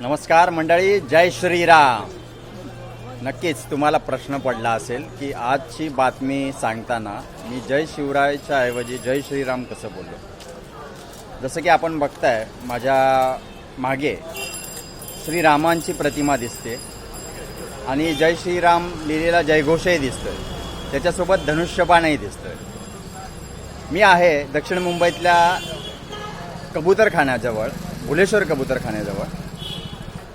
नमस्कार मंडळी जय श्रीराम. नक्कीच तुम्हाला प्रश्न पडला असेल की आजची बातमी सांगताना मी जय शिवरायच्या ऐवजी जय श्रीराम कसं बोललो? जसं की आपण बघताय माझ्या मागे श्रीरामांची प्रतिमा दिसते आणि जय श्रीराम लिहिलेला जयघोषही दिसतोय. त्याच्यासोबत धनुष्यबाणही दिसतोय. मी आहे दक्षिण मुंबईतल्या कबूतरखान्याजवळ भुलेश्वर कबूतरखान्याजवळ.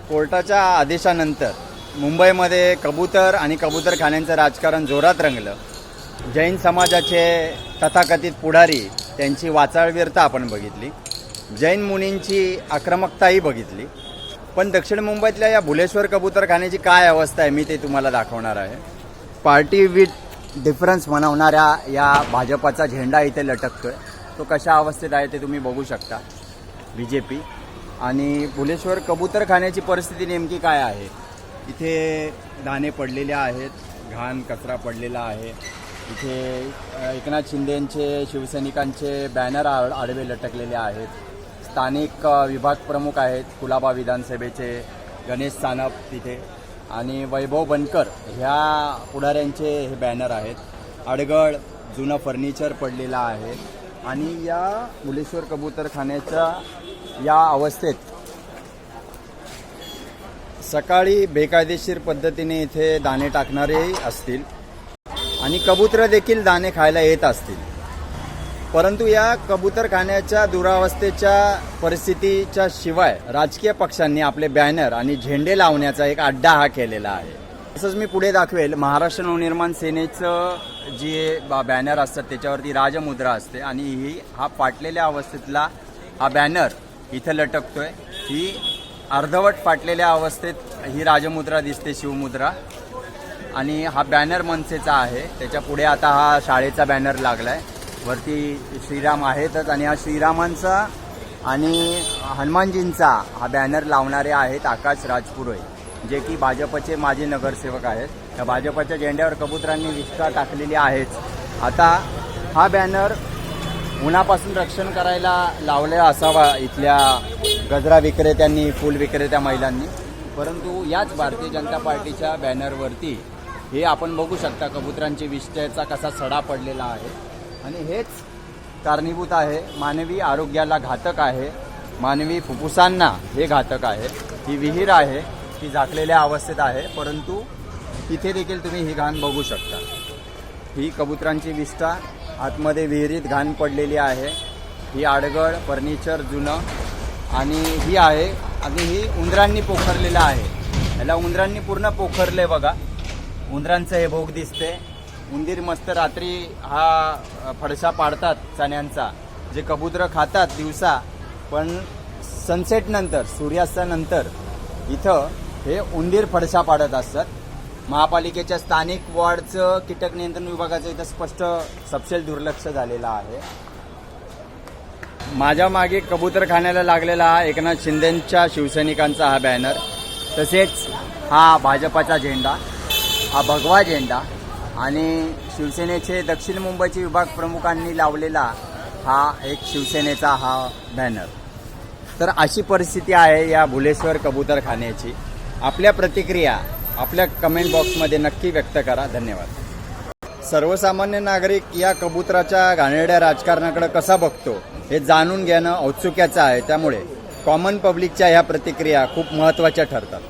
कोर्टाच्या आदेशानंतर मुंबईमध्ये कबूतर आणि कबूतरखान्यांचं राजकारण जोरात रंगलं. जैन समाजाचे तथाकथित पुढारी त्यांची वाचाळवीरता आपण बघितली. जैन मुनींची आक्रमकताही बघितली. पण दक्षिण मुंबईतल्या या भुलेश्वर कबूतरखान्याची काय अवस्था आहे मी ते तुम्हाला दाखवणार आहे. पार्टी विथ डिफरन्स मनवणाऱ्या या भाजपाचा झेंडा इथे लटकतोय. तो कशा अवस्थेत आहे ते तुम्ही बघू शकता. B J P. आणि भुलेश्वर कबूतरखान्याची परिस्थिती नेमकी काय आहे? इथे दाणे पडलेले आहेत घाण कचरा पडलेला आहे. इथे एकनाथ शिंदेंचे शिवसैनिकांचे बॅनर आड आडवे लटकलेले आहेत. स्थानिक विभाग प्रमुख आहेत कुलाबा विधानसभेचे गणेश सानप तिथे. आणि वैभव बनकर ह्या पुढाऱ्यांचे हे बॅनर आहेत. अडगळ जुनं फर्निचर पडलेलं आहे. आणि या मुलेश्वर कबूतरखान्याच्या या अवस्थेत सकाळी बेकायदेशीर पद्धतीने इथे दाणे टाकणारेही असतील आणि कबूतर देखील दाणे खायला येत असतील. परंतु या कबूतरखान्याच्या दुरावस्थेच्या परिस्थितीच्या शिवाय राजकीय पक्षांनी आपले बॅनर आणि झेंडे लावण्याचा एक अड्डा हा केलेला आहे. तसंच मी पुढे दाखवेल महाराष्ट्र नवनिर्माण सेनेचं जे बा- बॅनर असतात त्याच्यावरती राजमुद्रा असते आणि ही हा फाटलेल्या अवस्थेतला हा बॅनर इथं लटकतोय. ही अर्धवट फाटलेल्या अवस्थेत ही राजमुद्रा दिसते शिवमुद्रा. आणि हा बॅनर मनसेचा आहे. त्याच्या पुढे आता हा शाळेचा बॅनर लागलाय. वरती श्रीराम आहेतच आणि हा श्रीरामांचा आणि हनुमानजींचा हा बॅनर लावणारे आहेत आकाश राजपुरोय जे की भाजपचे माजी नगरसेवक आहेत. त्या भाजपच्या झेंड्यावर कबुतरांनी विष्ठा टाकलेली आहेच. आता हा बॅनर उन्हापासून रक्षण करायला लावलेला असावा इथल्या गजरा विक्रेत्यांनी फूल विक्रेत्या महिलांनी. परंतु याच भारतीय जनता पार्टीच्या बॅनरवरती हे आपण बघू शकता कबुतरांची विष्ठेचा कसा सडा पडलेला आहे. आणि हेच कारणीभूत आहे मानवी आरोग्याला घातक आहे मानवी फुफ्फुसांना हे घातक आहे. ही विहीर आहे ती झाकलेल्या अवस्थेत आहे परंतु तिथे देखील तुम्ही ही घाण बघू शकता. ही कबुतरांची विष्ठा आतमध्ये विहिरीत घाण पडलेली आहे. ही आडगळ फर्निचर जुनं आणि ही आहे. आणि ही उंदरांनी पोखरलेलं आहे. याला उंदरांनी पूर्ण पोखरले बघा. उंदरांचं हे भोग दिसते उंदीर मस्त रात्री हा फडशा पाडतात चण्यांचा. जे कबुतरं खातात दिवसा पण सनसेटनंतर सूर्यास्तानंतर इथं हे उंदीर फडशा पाडत असतात. महापालिकेच्या स्थानिक वॉर्डचं कीटक नियंत्रण विभागाचं इथं स्पष्ट सपशेल दुर्लक्ष झालेलं आहे. माझ्या मागे कबूतरखान्याला लागलेला हा एकनाथ शिंदेंच्या शिवसैनिकांचा हा बॅनर तसेच हा भाजपाचा झेंडा हा भगवा झेंडा आणि शिवसेनेचे दक्षिण मुंबईचे विभाग प्रमुखांनी लावलेला हा एक शिवसेनेचा हा बॅनर तर अशी परिस्थिती आहे या भुलेश्वर कबूतरखान्याची आपल्या प्रतिक्रिया आपल्या कमेंट बॉक्समध्ये नक्की व्यक्त करा. धन्यवाद. सर्वसामान्य नागरिक या कबुतराच्या घाणेरड्या राजकारणाकडे कसा बघतो हे जाणून घेणं औत्सुक्याचं आहे. त्यामुळे कॉमन पब्लिकच्या ह्या प्रतिक्रिया खूप महत्त्वाच्या ठरतात.